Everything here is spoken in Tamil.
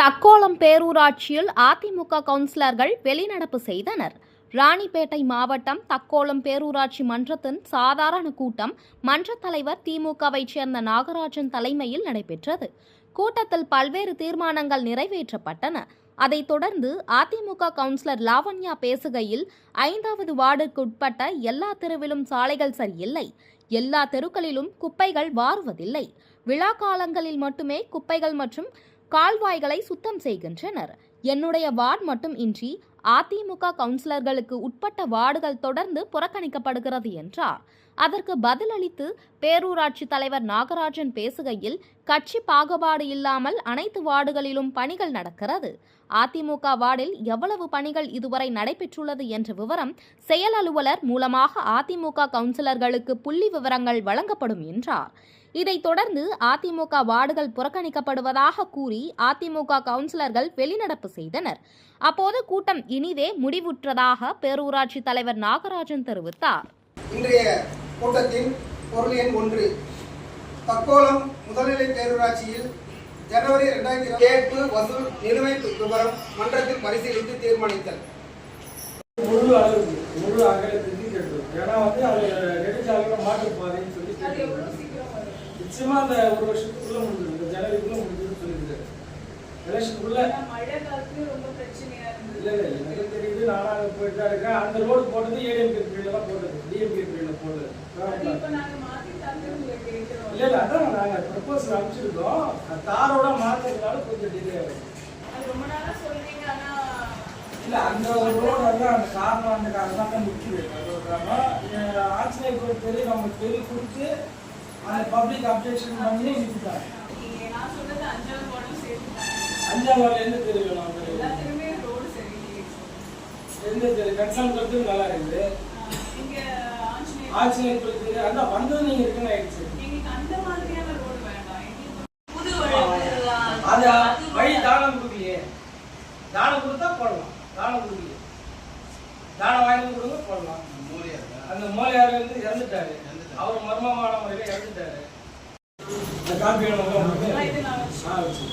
தக்கோலம் பேரூராட்சியில் அதிமுக கவுன்சிலர்கள் வெளிநடப்பு செய்தனர். ராணிப்பேட்டை மாவட்டம் தக்கோலம் பேரூராட்சி மன்றத்தின் சாதாரண கூட்டம் மன்ற தலைவர் திமுகவைச் சேர்ந்த நாகராஜன் தலைமையில் நடைபெற்றது. கூட்டத்தில் பல்வேறு தீர்மானங்கள் நிறைவேற்றப்பட்டன. அதைத் தொடர்ந்து அதிமுக கவுன்சிலர் லாவண்யா பேசுகையில் ஐந்தாவது வார்டுக்கு உட்பட்ட எல்லா தெருவிலும் சாலைகள் சரியில்லை. எல்லா தெருக்களிலும் குப்பைகள் வாருவதில்லை. விழா காலங்களில் மட்டுமே குப்பைகள் மற்றும் கால்வாய்களை சுத்தம் செய்கின்றனர். என்னுடைய வார்டு மட்டும் இன்றி அதிமுக கவுன்சிலர்களுக்கு உட்பட்ட வார்டுகள் தொடர்ந்து புறக்கணிக்கப்படுகிறது என்றார். அதற்கு பதிலளித்து பேரூராட்சி தலைவர் நாகராஜன் பேசுகையில் கட்சி பாகுபாடு இல்லாமல் அனைத்து வார்டுகளிலும் பணிகள் நடக்கிறது. அதிமுக வார்டில் எவ்வளவு பணிகள் இதுவரை நடைபெற்றுள்ளது என்ற விவரம் செயல் அலுவலர் மூலமாக அதிமுக கவுன்சிலர்களுக்கு புள்ளி விவரங்கள் வழங்கப்படும் என்றார். இதைத் தொடர்ந்து அதிமுக வார்டுகள் புறக்கணிக்கப்படுவதாக கூறி அதிமுக கவுன்சிலர்கள் வெளிநடப்பு செய்தனர். அப்போது கூட்டம் இனிதே முடிவுற்றதாக பேரூராட்சி தலைவர் நாகராஜன் தெரிவித்தார். இன்றைய கூட்டத்தின் பொருள் எண் ஒன்று. தக்கோலம் முதல்நிலை பேரூராட்சியில் ஜனவரி இரண்டாயிரத்தி கேட்பு வசூல் நிலுவைத் விவரம் மன்றத்தில் பரிசீலித்து தீர்மானித்தல். முழு அளவுக்கு முழு அகலத்துக்கு கட்டணும் ஏன்னா வந்து அது நெடுஞ்சாலையில் மாற்றுப்பாதைன்னு சொல்லி. நிச்சயமா அந்த ஒரு வருஷத்துக்குள்ள முடிஞ்சிடும். இந்த ஜனவரிக்குள்ள முடிஞ்சிடும் சொல்லியிருக்காரு. எலெக்ஷனுக்குள்ள மழை காலத்துல ரொம்ப பிரச்சனையா இல்ல இருந்தது. இல்ல எனக்கு தெரியுது நானா போயிட்டு தான் இருக்கேன் அந்த ரோடு போட்டது ஏடிஎம்கே பீரியட்ல தான் போட்டது. டிஎம்கே பீரியட்ல போட்டது. இல்ல இல்ல அதான் நாங்க ப்ரப்போசல் அனுப்பிச்சிருக்கோம். தாரோட மாற்றதுனால கொஞ்சம் டிலே ஆகும் ரொம்ப நாளா சொல்றீங்க ஆனா இல்ல அந்த ஒரு ரோடு அந்த காரணம் அந்த காரணம் தான் நிற்குது அது ஒரு ஆட்சியர் பொறுத்தவரை நம்ம தெரு கொடுத்து பப்ளிக் அப்டேஷன் பண்ணி சேர்த்துட்டாங்க அஞ்சாம் வார்டு எந்த தெரு வேணும் எந்த தெரு? கன்சல்ட் கொடுத்து நல்லா இருக்குது. ஆட்சியர் தெரு அதான் வந்தது நீங்க இருக்குன்னு ஆயிடுச்சு. அது வழி. தானம் கொடுக்கலையே தானம் கொடுத்தா போடலாம். தானம் கொடுக்கலையே தானம் வாங்கி கொடுங்க போடலாம். அந்த மூலையார் வந்து இறந்துட்டாரு. அவர் மர்மமான முறையில இறந்துட்டாரு. இந்த காப்பி வேணுமா உங்களுக்கு?